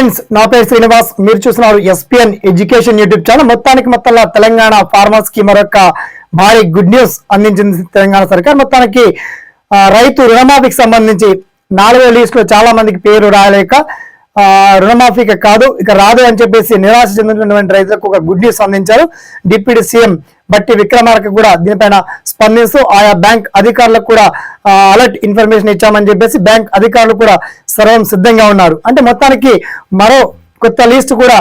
Friends నా పేరు శ్రీనివాస్. మీరు చూస్తున్నారు ఎస్పిఎన్ ఎడ్యుకేషన్ యూట్యూబ్ ఛానల్ మొత్తానికి మొత్తంలో తెలంగాణ ఫార్మర్స్కి మరొక భారీ గుడ్ న్యూస్ అందించింది తెలంగాణ సర్కార్. మొత్తానికి రైతు రుణమాఫీకి సంబంధించి నాలుగో లిస్ట్లో చాలా మందికి పేరు రాయలేక ఆ, రుణమాఫీకి కాదు ఇక రాదు అని చెప్పేసి నిరాశ చెందుతున్నటువంటి రైతులకు ఒక గుడ్ న్యూస్ అందించారు. డిప్యూటీ సీఎం బట్టి విక్రమార్క కూడా దీనిపైన స్పందిస్తూ ఆయా బ్యాంక్ అధికారులకు కూడా అలర్ట్ ఇన్ఫర్మేషన్ ఇచ్చామని చెప్పేసి బ్యాంక్ అధికారులు కూడా సర్వం సిద్ధంగా ఉన్నారు. అంటే మొత్తానికి మరో కొత్త లిస్ట్ కూడా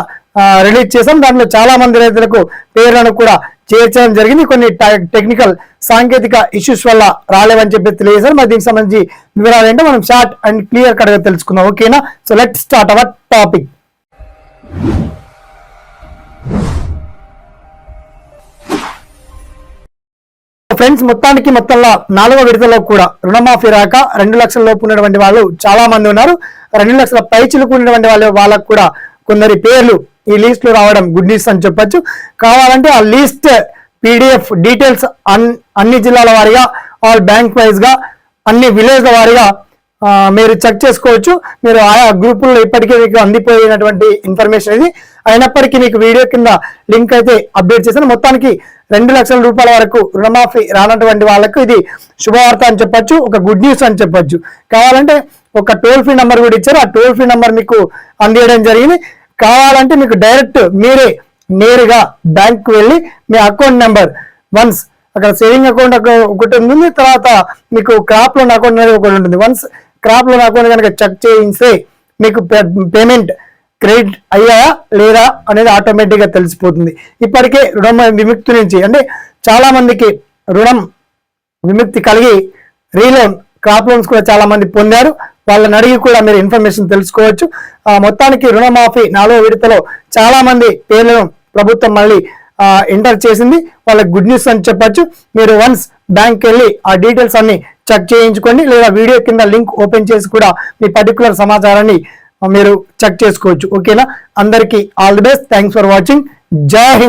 రిలీజ్ చేశాం. దాంట్లో చాలా మంది రైతులకు పేర్లను కూడా చేర్చడం జరిగింది. కొన్ని టెక్నికల్ సాంకేతిక ఇష్యూస్ వల్ల రాలేవని చెప్పి తెలియజేశారు. మరి దీనికి సంబంధించి వివరాలు ఏంటో మనం షార్ట్ అండ్ క్లియర్ కట్గా తెలుసుకుందాం. ఓకేనా? So let start our topic. Friends మొత్తానికి మొత్తంలో నాలుగో విడతలో కూడా రుణమాఫీ రాక రెండు లక్షల లోపు ఉన్నటువంటి వాళ్ళు చాలా మంది ఉన్నారు. రెండు లక్షల పైచులకు ఉన్నటువంటి వాళ్ళు వాళ్ళకు కూడా కొందరి పేర్లు ఈ లిస్ట్లో రావడం గుడ్ న్యూస్ అని చెప్పొచ్చు. కావాలంటే ఆ లిస్ట్ పీడిఎఫ్ డీటెయిల్స్ అన్ని జిల్లాల వారీగా ఆల్ బ్యాంక్ వైజ్గా అన్ని విలేజ్ల వారీగా మీరు చెక్ చేసుకోవచ్చు. మీరు ఆయా గ్రూపుల్లో ఇప్పటికే మీకు అందిపోయినటువంటి ఇన్ఫర్మేషన్ ఇది. అయినప్పటికీ మీకు వీడియో కింద లింక్ అయితే అప్డేట్ చేశాను. మొత్తానికి రెండు లక్షల రూపాయల వరకు రుణమాఫీ రానటువంటి వాళ్ళకు ఇది శుభవార్త అని చెప్పొచ్చు ఒక గుడ్ న్యూస్ అని చెప్పొచ్చు. కావాలంటే ఒక టోల్ ఫ్రీ నెంబర్ కూడా ఇచ్చారు. ఆ టోల్ ఫ్రీ నెంబర్ మీకు అందియడం జరిగింది. కావాలంటే మీకు డైరెక్ట్ మీరే నేరుగా బ్యాంక్కి వెళ్ళి మీ అకౌంట్ నెంబర్ వన్స్ అక్కడ సేవింగ్ అకౌంట్ ఒకటి ఉంటుంది. తర్వాత మీకు క్రాప్ లోన్ అకౌంట్ అనేది ఒకటి ఉంటుంది. వన్స్ క్రాప్ లోన్ అకౌంట్ కనుక చెక్ చేయిస్తే మీకు పేమెంట్ క్రెడిట్ అయ్యాయా లేదా అనేది ఆటోమేటిక్గా తెలిసిపోతుంది. ఇప్పటికే రుణం విముక్తి నుంచి అంటే చాలా మందికి రుణం విముక్తి కలిగి రీలోన్ క్రాప్ లోన్స్ కూడా చాలా మంది పొందారు. వాళ్ళని అడిగి కూడా మీరు ఇన్ఫర్మేషన్ తెలుసుకోవచ్చు. ఆ, మొత్తానికి రుణమాఫీ నాలుగో విడతలో చాలా మంది పేర్లను ప్రభుత్వం మళ్ళీ ఎంటర్ చేసింది. వాళ్ళకి గుడ్ న్యూస్ అని చెప్పొచ్చు. మీరు వన్స్ బ్యాంక్ వెళ్ళి ఆ డీటెయిల్స్ అన్ని చెక్ చేయించుకోండి లేదా వీడియో కింద లింక్ ఓపెన్ చేసి కూడా మీ పర్టికులర్ సమాచారాన్ని మీరు చెక్ చేసుకోవచ్చు. ఓకేనా అందరికీ all the best thanks for watching Jai Hind